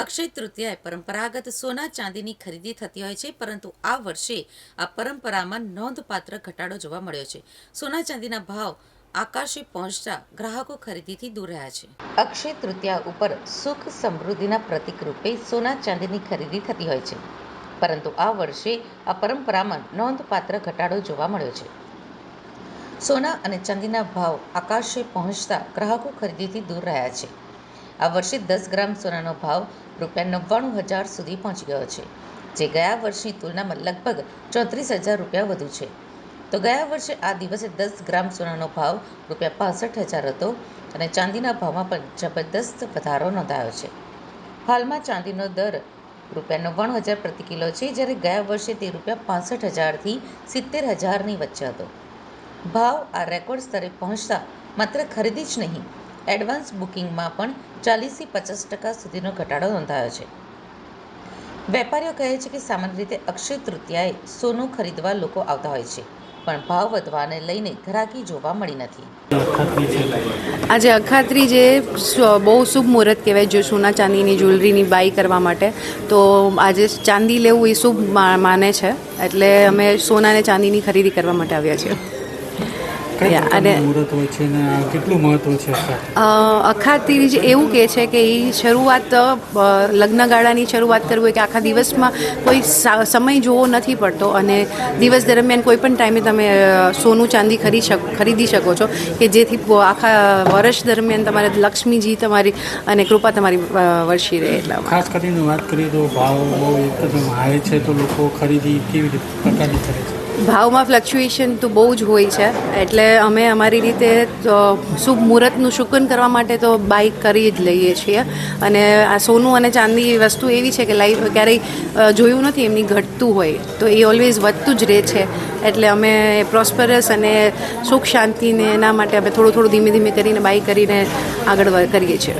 અક્ષય તૃતીયાએ પરંપરાગત સોના ચાંદીની ખરીદી થતી હોય છે, પરંતુ આ વર્ષે આ પરંપરામાં નોંધપાત્ર ઘટાડો જોવા મળ્યો છે. સોના ચાંદીના ભાવ આકાશે પહોંચતા ગ્રાહકો ખરીદીથી દૂર રહ્યા છે. અક્ષય તૃતીયા ઉપર સુખ સમૃદ્ધિના પ્રતિક રૂપે સોના ચાંદીની ખરીદી થતી હોય છે, પરંતુ આ વર્ષે આ પરંપરામાં નોંધપાત્ર ઘટાડો જોવા મળ્યો છે. સોના અને ચાંદીના ભાવ આકાશે પહોંચતા ગ્રાહકો ખરીદીથી દૂર રહ્યા છે. આ વર્ષે દસ ગ્રામ સોનાનો ભાવ રૂપિયા નવ્વાણું હજાર સુધી પહોંચી ગયો છે, જે ગયા વર્ષની તુલનામાં લગભગ ચોત્રીસ હજાર રૂપિયા વધુ છે. તો ગયા વર્ષે આ દિવસે દસ ગ્રામ સોનાનો ભાવ રૂપિયા પાસઠ હજાર હતો અને ચાંદીના ભાવમાં પણ જબરદસ્ત વધારો નોંધાયો છે. હાલમાં ચાંદીનો દર રૂપિયા નવ્વાણું હજાર પ્રતિ કિલો છે, જ્યારે ગયા વર્ષે તે રૂપિયા પાસઠ હજારથી સિત્તેર હજારની વચ્ચે હતો. ભાવ આ રેકોર્ડ સ્તરે પહોંચતા માત્ર ખરીદી જ નહીં એડવાન્સ બુકિંગમાં પણ ચાલીસથી પચાસ ટકા સુધીનો ઘટાડો નોંધાયો છે. વેપારીઓ કહે છે કે સામાન્ય રીતે અક્ષય તૃતીયાએ સોનું ખરીદવા લોકો આવતા હોય છે, પણ ભાવ વધવાને લઈને ઘરાકી જોવા મળી નથી. આજે અખાત્રી જે બહુ શુભ મુહૂર્ત કહેવાય જો સોના ચાંદીની જ્વેલરીની બાય કરવા માટે, તો આજે ચાંદી લેવું એ શુભ માને છે, એટલે અમે સોના અને ચાંદીની ખરીદી કરવા માટે આવ્યા છીએ. કઈ અને- મુહૂર્ત હોય છે અને કેટલું મહત્વ છે આખા અ, એવું કહે છે કે એ શરૂઆત લગ્નગાળાની શરૂઆત કરવી હોય કે આખા દિવસમાં કોઈ સમય જોવો નથી પડતો અને દિવસ દરમિયાન કોઈ પણ ટાઈમે તમે સોનું ચાંદી ખરી ખરીદી શકો છો કે જેથી આખા વર્ષ દરમિયાન તમારે લક્ષ્મીજી તમારી અને કૃપા તમારી વર્ષી રહે એટલા ખાસ કરીને વાત કરીએ તો ભાવ બહુ એકદમ હાઈ છે તો લોકો ખરીદી કેવી રીતે પ્રકારની કરે છે ભાવમાં ફ્લક્ચ્યુએશન તો બહુ જ હોય છે. એટલે અમે અમારી રીતે શુભ મુહૂર્તનું શુકન કરવા માટે તો બાઇક કરી જ લઈએ છીએ. અને આ સોનું અને ચાંદી વસ્તુ એવી છે કે લાઈફ ક્યારેય જોયું નથી, એમની ઘટતું હોય. તો એ ઓલવેઝ વધતું જ રહે છે. એટલે અમે પ્રોસ્પરસ અને સુખ શાંતિને એના માટે અમે થોડું થોડું ધીમે ધીમે કરીને બાઇક કરીને આગળ કરીએ છીએ.